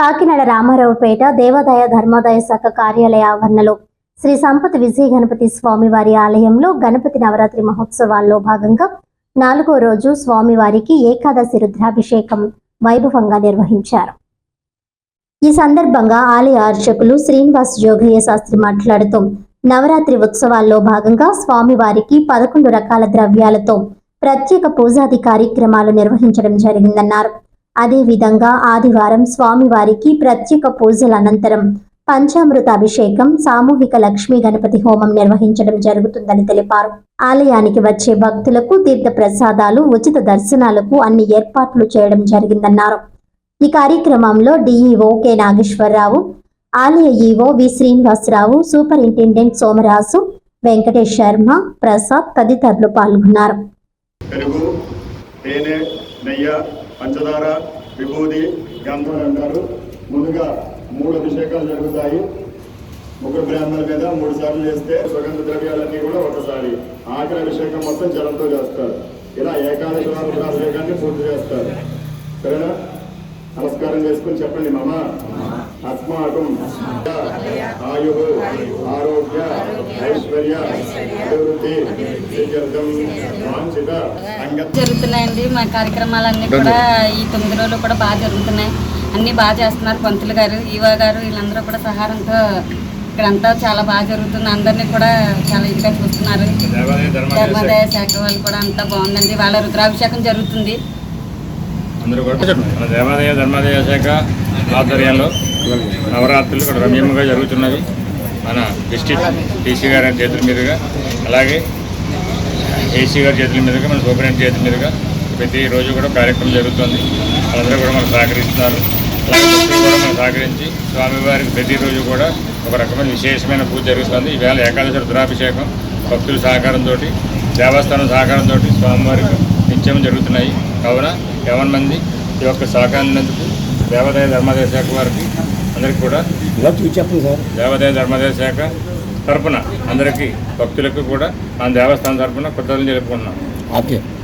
కాకినాడ రామారావుపేట దేవాదాయ ధర్మాదాయ శాఖ కార్యాలయ ఆవరణలో శ్రీ సంపత్ విజయ గణపతి స్వామివారి ఆలయంలో గణపతి నవరాత్రి మహోత్సవాల్లో భాగంగా నాలుగో రోజు స్వామివారికి ఏకాదశి రుద్రాభిషేకం వైభవంగా నిర్వహించారు. ఈ సందర్భంగా ఆలయ అర్చకులు శ్రీనివాస్ జోగయ్య శాస్త్రి మాట్లాడుతూ నవరాత్రి ఉత్సవాల్లో భాగంగా స్వామివారికి పదకొండు రకాల ద్రవ్యాలతో ప్రత్యేక పూజాది కార్యక్రమాలు నిర్వహించడం జరిగిందన్నారు. అదేవిధంగా ఆదివారం స్వామివారికి ప్రత్యేక పూజల అనంతరం పంచామృత అభిషేకం సామూహిక లక్ష్మీ గణపతి హోమం నిర్వహించడం జరుగుతుందని తెలిపారు. ఆలయానికి వచ్చే భక్తులకు తీర్థ ప్రసాదాలు ఉచిత దర్శనాలకు అన్ని ఏర్పాట్లు చేయడం జరిగిందన్నారు. ఈ కార్యక్రమంలో డిఈఓ కె నాగేశ్వరరావు ఆలయ EO V Srinivasarao superintendent Somaraju Venkatesh Sharma Prasad తదితరులు పాల్గొన్నారు. పంచదార విభూది గంధం అంటారు ముందుగా మూడు అభిషేకాలు జరుగుతాయి. ముగ్గురు బ్రాహ్మణుల మీద మూడు సార్లు చేస్తే సుగంధ ద్రవ్యాలన్నీ కూడా ఒకసారి ఆఖరి అభిషేకం మొత్తం జలంతో చేస్తారు. ఇలా ఏకాదశి అభిషేకాన్ని పూర్తి చేస్తారు. సరేనా? నమస్కారం చేసుకుని చెప్పండి మామ. అస్మాకం ఆయు ఆరోగ్య ఐశ్వర్య అభివృద్ధి వాంఛిత జరుగుతున్నాయండి. మా కార్యక్రమాలన్నీ కూడా ఈ తొమ్మిది రోజులు కూడా బాగా జరుగుతున్నాయి. అన్నీ బాగా చేస్తున్నారు పంతులు గారు ఈవా గారు వీళ్ళందరూ కూడా సహారంతో ఇక్కడంతా చాలా బాగా జరుగుతుంది. అందరినీ కూడా చాలా ఇదిగా చూస్తున్నారు. ధర్మాదాయ శాఖ వాళ్ళు కూడా అంతా బాగుందండి. వాళ్ళ రుద్రాభిషేకం జరుగుతుంది. అందరూ కూడా దేవాదాయ ధర్మాదాయ శాఖ ఆధ్వర్యంలో నవరాత్రులు ఇక్కడ రమ్యంగా జరుగుతున్నవి. మన డిస్టిక్ టీసీ గారి చేతుల మీదుగా అలాగే ఏసీ గారి చేతుల మీదుగా మన సూపరింటెండెంట్ చేతుల మీదుగా ప్రతి రోజు కూడా కార్యక్రమం జరుగుతుంది. వాళ్ళందరూ కూడా మనకు సహకరిస్తున్నారు. కూడా సహకరించి స్వామివారికి ప్రతిరోజు కూడా ఒక రకమైన విశేషమైన పూజ జరుగుతుంది. ఈవేళ ఏకాదశి రుద్రాభిషేకం భక్తుల సహకారంతో దేవస్థానం సహకారంతో స్వామివారికి నిత్యం జరుగుతున్నాయి. కావున ఎవరి మంది ఈ యొక్క సహకారం దేవాదాయ ధర్మాదాయ శాఖ వారికి అందరికీ కూడా ఇలా చూసి చెప్పండి సార్. దేవాదాయ ధర్మాదాయ శాఖ తరపున అందరికీ భక్తులకు కూడా మన దేవస్థానం తరపున కృతజ్ఞతలు తెలుపుకుంటున్నాం. ఓకే.